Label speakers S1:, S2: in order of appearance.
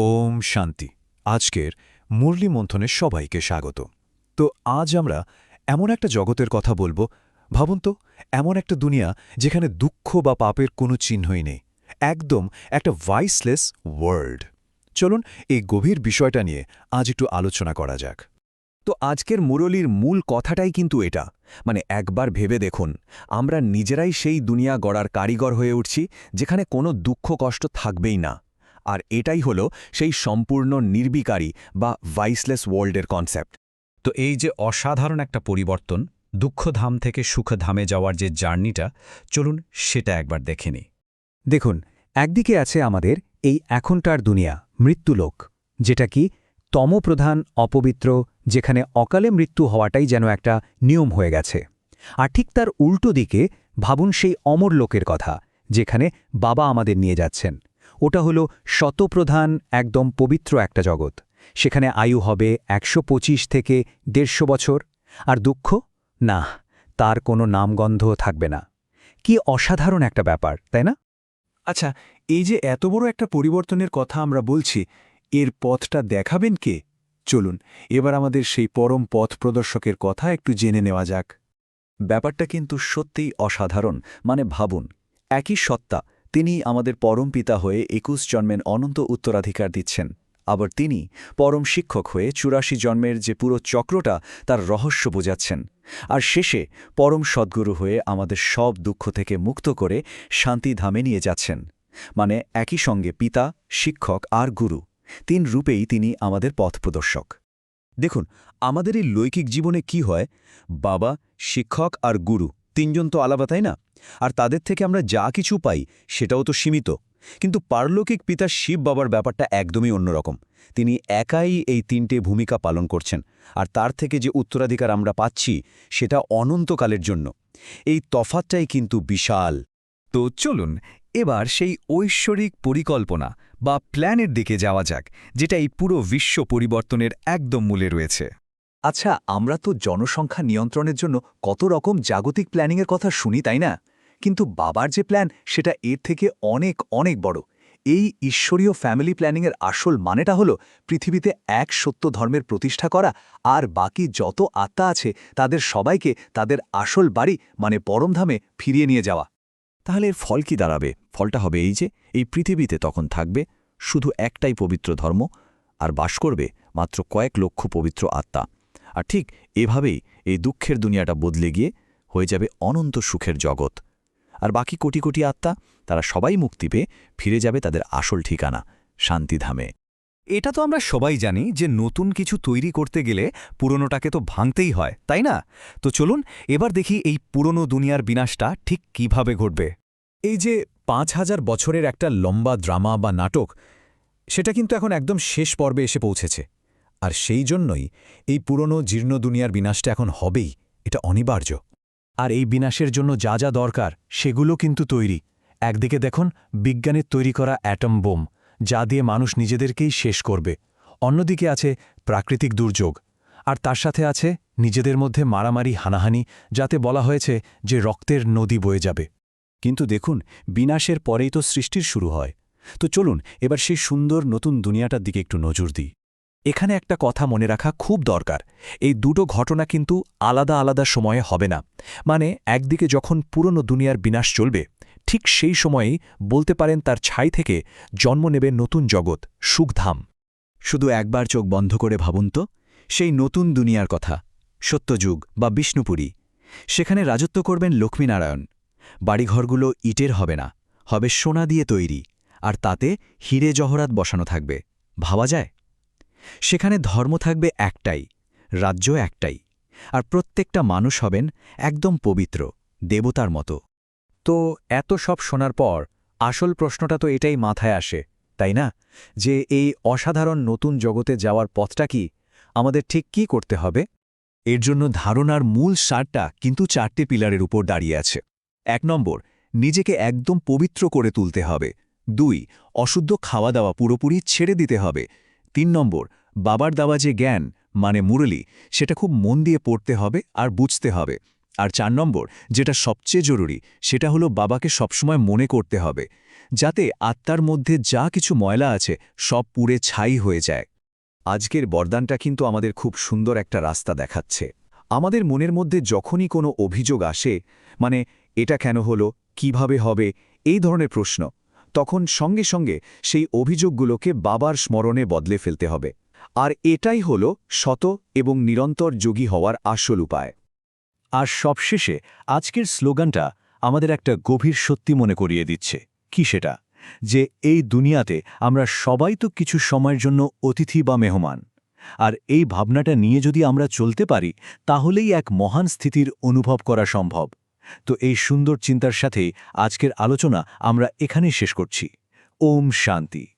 S1: ওম শান্তি। আজকের মুরলী মন্থনে সবাইকে স্বাগত। তো আজ আমরা এমন একটা জগতের কথা বলব, ভাবুন তো, এমন একটা দুনিয়া যেখানে দুঃখ বা পাপের কোনো চিহ্নই নেই। একদম একটা ভাইসলেস ওয়ার্ল্ড চলুন এই গভীর বিষয়টা নিয়ে আজ একটু আলোচনা করা যাক।
S2: তো আজকের মুরলির মূল কথাটাই কিন্তু এটা। মানে একবার ভেবে দেখুন, আমরা নিজেরাই সেই দুনিয়া গড়ার কারিগর হয়ে উঠছি, যেখানে কোনো দুঃখ কষ্ট থাকবেই না। আর এটাই হলো সেই সম্পূর্ণ নির্বিকারী বা ভাইসলেস ওয়ার্ল্ডের কনসেপ্ট
S3: তো এই যে অসাধারণ একটা পরিবর্তন, দুঃখধাম থেকে সুখধামে যাওয়ার যে জার্নিটা, চলুন সেটা একবার দেখে নিই।
S4: দেখুন, একদিকে আছে আমাদের এই এখনটার দুনিয়া, মৃত্যুলোক, যেটা কি তমপ্রধান, অপবিত্র, যেখানে অকালে মৃত্যু হওয়াটাই যেন একটা নিয়ম হয়ে গেছে। আর ঠিক তার উল্টো দিকে ভাবুন সেই অমর লোকের কথা, যেখানে বাবা আমাদের নিয়ে যাচ্ছেন। ওটা হলো শতপ্রধান একদম পবিত্র একটা জগৎ। সেখানে আয়ু হবে একশো পঁচিশ থেকে দেড়শো বছর। আর দুঃখ? না, তার কোনো নামগন্ধও থাকবে না। কি অসাধারণ একটা ব্যাপার, তাই না?
S5: আচ্ছা এই যে এত বড় একটা পরিবর্তনের কথা আমরা বলছি, এর পথটা দেখাবেন কে? চলুন, এবার আমাদের সেই পরম পথ প্রদর্শকের কথা একটু জেনে নেওয়া যাক।
S2: ব্যাপারটা কিন্তু সত্যিই অসাধারণ মানে ভাবুন, একই সত্তা তিনি আমাদের পরম পিতা হয়ে একুশ জন্মের অনন্ত উত্তরাধিকার দিচ্ছেন। আবার তিনি পরম শিক্ষক হয়ে চুরাশি জন্মের যে পুরো চক্রটা, তার রহস্য বোঝাচ্ছেন। আর শেষে পরম সদ্গুরু হয়ে আমাদের সব দুঃখ থেকে মুক্ত করে শান্তিধামে নিয়ে যাচ্ছেন। মানে একই সঙ্গে পিতা, শিক্ষক আর গুরু, তিন রূপেই তিনি আমাদের পথ প্রদর্শক। দেখুন, আমাদের এই লৈকিক জীবনে কি হয়? বাবা, শিক্ষক আর গুরু। তিনজন তো আলাদা, তাই না? আর তাদের থেকে আমরা যা কিছু পাই সেটাও তো সীমিত। কিন্তু পারলৌকিক পিতা শিব বাবার ব্যাপারটা একদমই অন্যরকম। তিনি একাই এই তিনটে ভূমিকা পালন করছেন, আর তার থেকে যে উত্তরাধিকার আমরা পাচ্ছি সেটা অনন্তকালের জন্য। এই তফাতটাই কিন্তু বিশাল।
S3: তো চলুন, এবার সেই ঐশ্বরিক পরিকল্পনা বা প্ল্যানের দিকে যাওয়া যাক, যেটা এই পুরো বিশ্ব পরিবর্তনের একদম মূলে রয়েছে।
S5: আচ্ছা আমরা তো জনসংখ্যা নিয়ন্ত্রণের জন্য কত রকম জাগতিক প্ল্যানিংয়ের কথা শুনি, তাই না? কিন্তু বাবার যে প্ল্যান, সেটা এর থেকে অনেক অনেক বড়। এই ঈশ্বরীয় ফ্যামিলি প্ল্যানিংয়ের আসল মানেটা হলো পৃথিবীতে এক সত্য ধর্মের প্রতিষ্ঠা করা আর বাকি যত আত্মা আছে, তাদের সবাইকে তাদের আসল বাড়ি মানে পরমধামে ফিরিয়ে নিয়ে যাওয়া।
S2: তাহলে এর ফল কি দাঁড়াবে? ফলটা হবে এই যে, এই পৃথিবীতে তখন থাকবে শুধু একটাই পবিত্র ধর্ম, আর বাস করবে মাত্র কয়েক লক্ষ পবিত্র আত্মা। আর ঠিক এভাবেই এই দুঃখের দুনিয়াটা বদলে গিয়ে হয়ে যাবে অনন্ত সুখের জগৎ। আর বাকি কোটি কোটি আত্মা, তারা সবাই মুক্তি পেয়ে ফিরে যাবে তাদের আসল ঠিকানা, শান্তিধামে।
S3: এটা তো আমরা সবাই জানি যে নতুন কিছু তৈরি করতে গেলে পুরনোটাকে তো ভাঙতেই হয়, তাই না? তো চলুন এবার দেখি এই পুরনো দুনিয়ার বিনাশটা ঠিক কীভাবে ঘটবে।
S1: এই যে পাঁচ হাজার বছরের একটা লম্বা ড্রামা বা নাটক, সেটা কিন্তু এখন একদম শেষ পর্বে এসে পৌঁছেছে। আর সেই জন্যই এই পুরনো জীর্ণ দুনিয়ার বিনাশটা এখন হবেই, এটা অনিবার্য। আর এই বিনাশের জন্য যা যা দরকার, সেগুলো কিন্তু তৈরি। একদিকে দেখুন, বিজ্ঞানের তৈরি করা অ্যাটম বোম, যা দিয়ে মানুষ নিজেদেরকেই শেষ করবে। অন্যদিকে আছে প্রাকৃতিক দুর্যোগ, আর তার সাথে আছে নিজেদের মধ্যে মারামারি, হানাহানি, যাতে বলা হয়েছে যে রক্তের নদী বয়ে যাবে। কিন্তু দেখুন, বিনাশের পরেই তো সৃষ্টির শুরু হয়। তো চলুন, এবার সেই সুন্দর নতুন দুনিয়াটার দিকে একটু নজর দিই। এখানে একটা কথা মনে রাখা খুব দরকার। এই দুটো ঘটনা কিন্তু আলাদা আলাদা সময়ে হবে না। মানে একদিকে যখন পুরনো দুনিয়ার বিনাশ চলবে, ঠিক সেই সময়েই বলতে পারেন তার ছাই থেকে জন্ম নেবে নতুন জগৎ, সুখধাম।
S2: শুধু একবার চোখ বন্ধ করে ভাবুন তো, সেই নতুন দুনিয়ার কথা, সত্যযুগ বা বিষ্ণুপুরী। সেখানে রাজত্ব করবেন লক্ষ্মীনারায়ণ। বাড়িঘরগুলো ইটের হবে না, হবে সোনা দিয়ে তৈরি, আর তাতে হিরে জহরাত বসানো থাকবে। ভাবা যায়? সেখানে ধর্ম থাকবে একটাই, রাজ্য একটাই, আর প্রত্যেকটা মানুষ হবেন একদম পবিত্র, দেবতার মতো।
S4: তো এত সব শোনার পর আসল প্রশ্নটা তো এটাই মাথায় আসে, তাই না? যে এই অসাধারণ নতুন জগতে যাওয়ার পথটা কি? আমাদের ঠিক কি করতে হবে?
S1: এর জন্য ধারণার মূল সারটা কিন্তু চারটে পিলারের উপর দাঁড়িয়ে আছে। এক নম্বর, নিজেকে একদম পবিত্র করে তুলতে হবে। দুই, অশুদ্ধ খাওয়া দাওয়া পুরোপুরি ছেড়ে দিতে হবে। তিন নম্বর, বাবার দেওয়া যে জ্ঞান মানে মুরলি, সেটা খুব মন দিয়ে পড়তে হবে আর বুঝতে হবে।
S5: আর চার নম্বর, যেটা সবচেয়ে জরুরি, সেটা হলো বাবাকে সবসময় মনে করতে হবে, যাতে আত্মার মধ্যে যা কিছু ময়লা আছে, সব পুড়ে ছাই হয়ে যায়। আজকের বরদানটা কিন্তু আমাদের খুব সুন্দর একটা রাস্তা দেখাচ্ছে। আমাদের মনের মধ্যে যখনই কোনো অভিযোগ আসে মানে এটা কেন হলো, কীভাবে হবে, এই ধরনের প্রশ্ন তখন সঙ্গে সঙ্গে সেই অভিযোগগুলোকে বাবার স্মরণে বদলে ফেলতে হবে। আর এটাই হল শত এবং নিরন্তর যোগী হওয়ার আসল উপায়।
S6: আর সবশেষে আজকের স্লোগানটা আমাদের একটা গভীর সত্যি মনে করিয়ে দিচ্ছে। কি সেটা? যে এই দুনিয়াতে আমরা সবাই তো কিছু সময়ের জন্য অতিথি বা মেহমান। আর এই ভাবনাটা নিয়ে যদি আমরা চলতে পারি, তাহলেই এক মহান স্থিতির অনুভব করা সম্ভব। তো এই সুন্দর চিন্তার সাথে আজকের আলোচনা আমরা এখানেই শেষ করছি। ওম শান্তি।